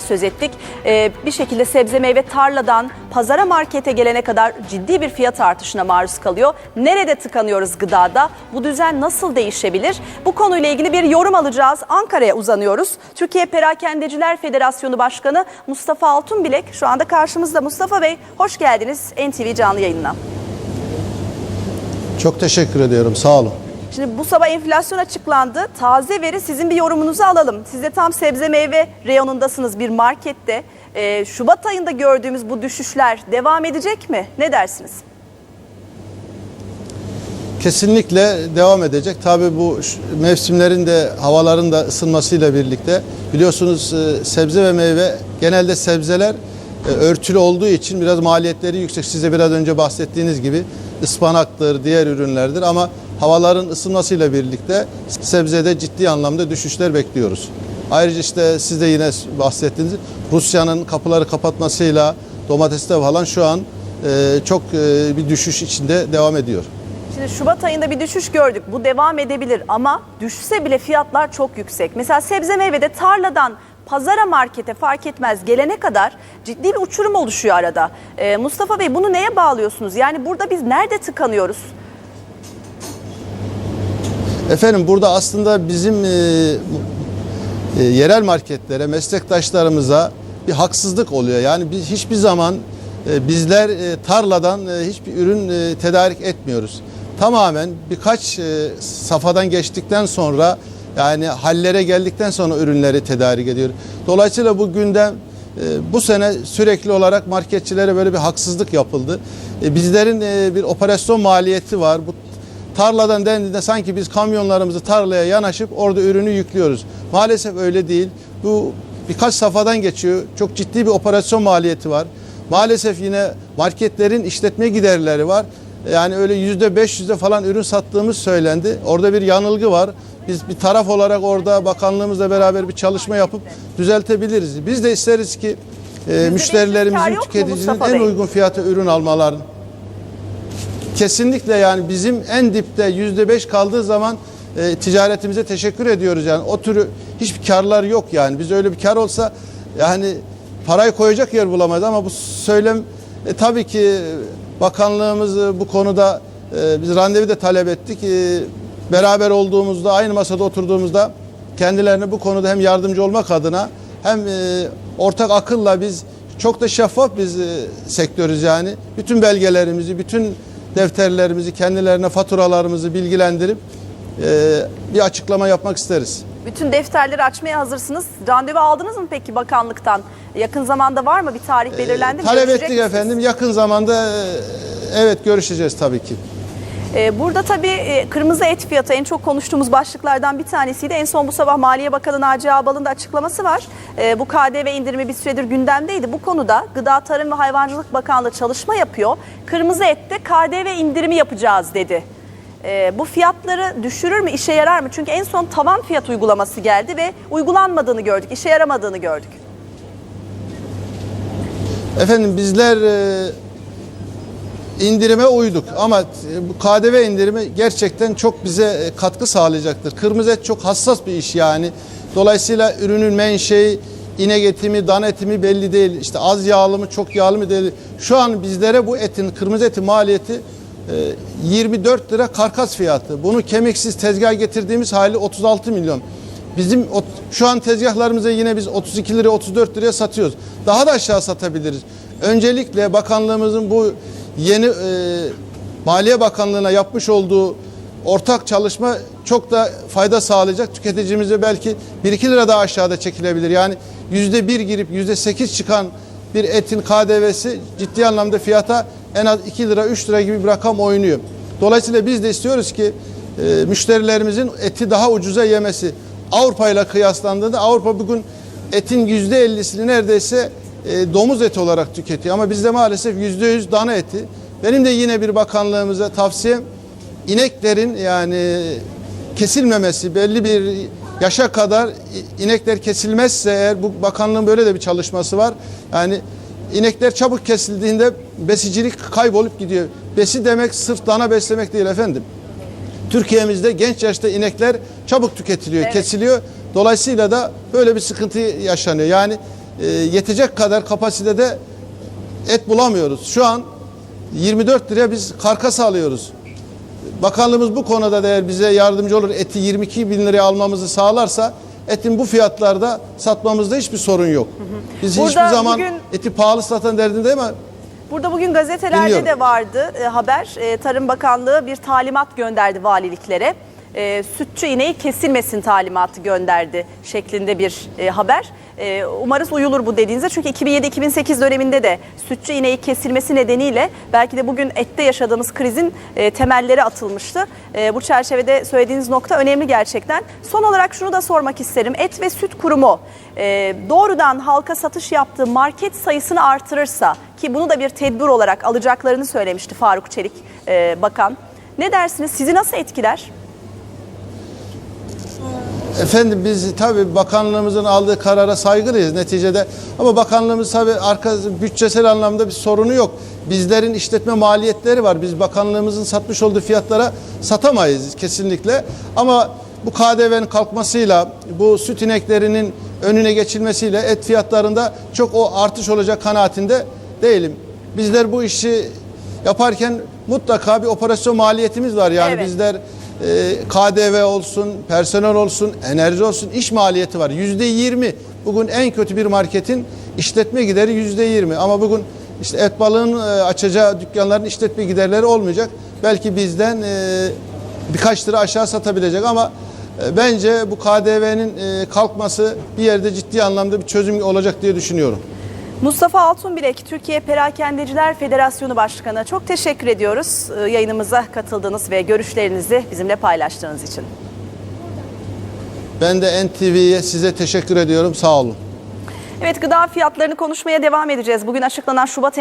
söz ettik. Ee, bir şekilde sebze meyve tarladan pazara markete gelene kadar ciddi bir fiyat artışına maruz kalıyor. Nerede tıkanıyoruz gıdada? Bu düzen nasıl değişebilir? Bu konuyla ilgili bir yorum alacağız. Ankara'ya uzanıyoruz. Türkiye Perakendeciler Federasyonu Başkanı Mustafa Altunbilek şu anda karşımızda. Mustafa Bey hoş geldiniz NTV canlı yayınına. Çok teşekkür ediyorum. Sağ olun. Şimdi bu sabah enflasyon açıklandı. Taze veri sizin bir yorumunuzu alalım. Siz de tam sebze meyve reyonundasınız bir markette. Ee, Şubat ayında gördüğümüz bu düşüşler devam edecek mi? Ne dersiniz? Kesinlikle devam edecek. Tabii bu mevsimlerin de havaların da ısınmasıyla birlikte biliyorsunuz e, sebze ve meyve genelde sebzeler e, örtülü olduğu için biraz maliyetleri yüksek. Size biraz önce bahsettiğiniz gibi ıspanaktır, diğer ürünlerdir ama havaların ısınmasıyla birlikte sebzede ciddi anlamda düşüşler bekliyoruz. Ayrıca işte siz de yine bahsettiğiniz Rusya'nın kapıları kapatmasıyla domateste falan şu an e, çok e, bir düşüş içinde devam ediyor. Şimdi Şubat ayında bir düşüş gördük. Bu devam edebilir ama düşse bile fiyatlar çok yüksek. Mesela sebze meyvede tarladan pazara markete fark etmez gelene kadar ciddi bir uçurum oluşuyor arada. Ee, Mustafa Bey bunu neye bağlıyorsunuz? Yani burada biz nerede tıkanıyoruz? Efendim burada aslında bizim e, e, yerel marketlere, meslektaşlarımıza bir haksızlık oluyor. Yani biz hiçbir zaman e, bizler e, tarladan e, hiçbir ürün e, tedarik etmiyoruz. Tamamen birkaç e, safhadan geçtikten sonra yani hallere geldikten sonra ürünleri tedarik ediyor. Dolayısıyla bu gündem e, bu sene sürekli olarak marketçilere böyle bir haksızlık yapıldı. E, bizlerin e, bir operasyon maliyeti var. Bu tarladan dendiğinde sanki biz kamyonlarımızı tarlaya yanaşıp orada ürünü yüklüyoruz. Maalesef öyle değil. Bu birkaç safhadan geçiyor. Çok ciddi bir operasyon maliyeti var. Maalesef yine marketlerin işletme giderleri var. Yani öyle yüzde beş yüzde falan ürün sattığımız söylendi. Orada bir yanılgı var. Biz bir taraf olarak orada bakanlığımızla beraber bir çalışma yapıp düzeltebiliriz. Biz de isteriz ki e, müşterilerimizin, tüketicinin en uygun fiyata ürün almalarını Kesinlikle yani bizim en dipte yüzde beş kaldığı zaman e, ticaretimize teşekkür ediyoruz yani. O türü hiçbir karlar yok yani. Biz öyle bir kar olsa yani parayı koyacak yer bulamayız ama bu söylem e, tabii ki bakanlığımız e, bu konuda e, biz randevu da talep ettik. E, beraber olduğumuzda aynı masada oturduğumuzda kendilerine bu konuda hem yardımcı olmak adına hem e, ortak akılla biz çok da şeffaf biz e, sektörüz yani. Bütün belgelerimizi, bütün defterlerimizi, kendilerine faturalarımızı bilgilendirip e, bir açıklama yapmak isteriz. Bütün defterleri açmaya hazırsınız. Randevu aldınız mı peki bakanlıktan? Yakın zamanda var mı bir tarih belirlendi mi? Talep Görüşecek ettik misiniz? efendim. Yakın zamanda e, evet görüşeceğiz tabii ki. Ee, Burada tabii e, kırmızı et fiyatı en çok konuştuğumuz başlıklardan bir tanesiydi. En son bu sabah Maliye Bakanı Naci Ağbal'ın da açıklaması var. Ee, Bu KDV indirimi bir süredir gündemdeydi. Bu konuda Gıda Tarım ve Hayvancılık Bakanlığı çalışma yapıyor. Kırmızı ette KDV indirimi yapacağız dedi. Ee, Bu fiyatları düşürür mü, işe yarar mı? Çünkü en son tavan fiyat uygulaması geldi ve uygulanmadığını gördük, işe yaramadığını gördük. Efendim bizler e, indirime uyduk ama e, bu KDV indirimi gerçekten çok bize e, katkı sağlayacaktır. Kırmızı et çok hassas bir iş yani. Dolayısıyla ürünün menşei, inek eti mi, dan eti mi belli değil. İşte az yağlı mı, çok yağlı mı değil. Şu an bizlere bu etin, kırmızı eti maliyeti e, 24 lira karkas fiyatı. Bunu kemiksiz tezgah getirdiğimiz hali 36 milyon. Bizim şu an tezgahlarımıza yine biz 32 liraya 34 liraya satıyoruz. Daha da aşağı satabiliriz. Öncelikle bakanlığımızın bu yeni e, Maliye Bakanlığı'na yapmış olduğu ortak çalışma çok da fayda sağlayacak. Tüketicimize belki 1-2 lira daha aşağıda çekilebilir. Yani %1 girip %8 çıkan bir etin KDV'si ciddi anlamda fiyata en az 2 lira 3 lira gibi bir rakam oynuyor. Dolayısıyla biz de istiyoruz ki e, müşterilerimizin eti daha ucuza yemesi. Avrupa ile kıyaslandığında Avrupa bugün etin yüzde ellisini neredeyse e, domuz eti olarak tüketiyor. Ama bizde maalesef yüzde yüz dana eti. Benim de yine bir bakanlığımıza tavsiyem ineklerin yani kesilmemesi belli bir yaşa kadar inekler kesilmezse eğer bu bakanlığın böyle de bir çalışması var. Yani inekler çabuk kesildiğinde besicilik kaybolup gidiyor. Besi demek sırf dana beslemek değil efendim. Türkiye'mizde genç yaşta inekler çabuk tüketiliyor, Evet. kesiliyor. Dolayısıyla da böyle bir sıkıntı yaşanıyor. Yani e, yetecek kadar kapasitede et bulamıyoruz. Şu an 24 liraya biz karkas alıyoruz. Bakanlığımız bu konuda da eğer bize yardımcı olur eti 22 bin liraya almamızı sağlarsa etin bu fiyatlarda satmamızda hiçbir sorun yok. Biz Burada hiçbir zaman bugün- eti pahalı satan derdindeyim ama Burada bugün gazetelerde Dinliyorum. de vardı e, haber. E, Tarım Bakanlığı bir talimat gönderdi valiliklere. E, sütçü ineği kesilmesin talimatı gönderdi şeklinde bir e, haber. E, umarız uyulur bu dediğinize. Çünkü 2007-2008 döneminde de sütçü ineği kesilmesi nedeniyle belki de bugün ette yaşadığımız krizin e, temelleri atılmıştı. E, bu çerçevede söylediğiniz nokta önemli gerçekten. Son olarak şunu da sormak isterim. Et ve Süt Kurumu e, doğrudan halka satış yaptığı market sayısını artırırsa ki bunu da bir tedbir olarak alacaklarını söylemişti Faruk Çelik Bakan. Ne dersiniz? Sizi nasıl etkiler? Efendim biz tabii bakanlığımızın aldığı karara saygılıyız neticede. Ama bakanlığımız tabii arka bütçesel anlamda bir sorunu yok. Bizlerin işletme maliyetleri var. Biz bakanlığımızın satmış olduğu fiyatlara satamayız kesinlikle. Ama bu KDV'nin kalkmasıyla, bu süt ineklerinin önüne geçilmesiyle et fiyatlarında çok o artış olacak kanaatinde değilim. Bizler bu işi yaparken mutlaka bir operasyon maliyetimiz var. Yani Evet. bizler KDV olsun, personel olsun, enerji olsun, iş maliyeti var. Yüzde yirmi. Bugün en kötü bir marketin işletme gideri yüzde yirmi. Ama bugün işte et balığın e, açacağı dükkanların işletme giderleri olmayacak. Belki bizden e, birkaç lira aşağı satabilecek ama e, bence bu KDV'nin kalkması bir yerde ciddi anlamda bir çözüm olacak diye düşünüyorum. Mustafa Altunbilek, Türkiye Perakendeciler Federasyonu Başkanı. Çok teşekkür ediyoruz e, yayınımıza katıldığınız ve görüşlerinizi bizimle paylaştığınız için. Ben de NTV'ye size teşekkür ediyorum. Sağ olun. Evet gıda fiyatlarını konuşmaya devam edeceğiz. Bugün açıklanan Şubat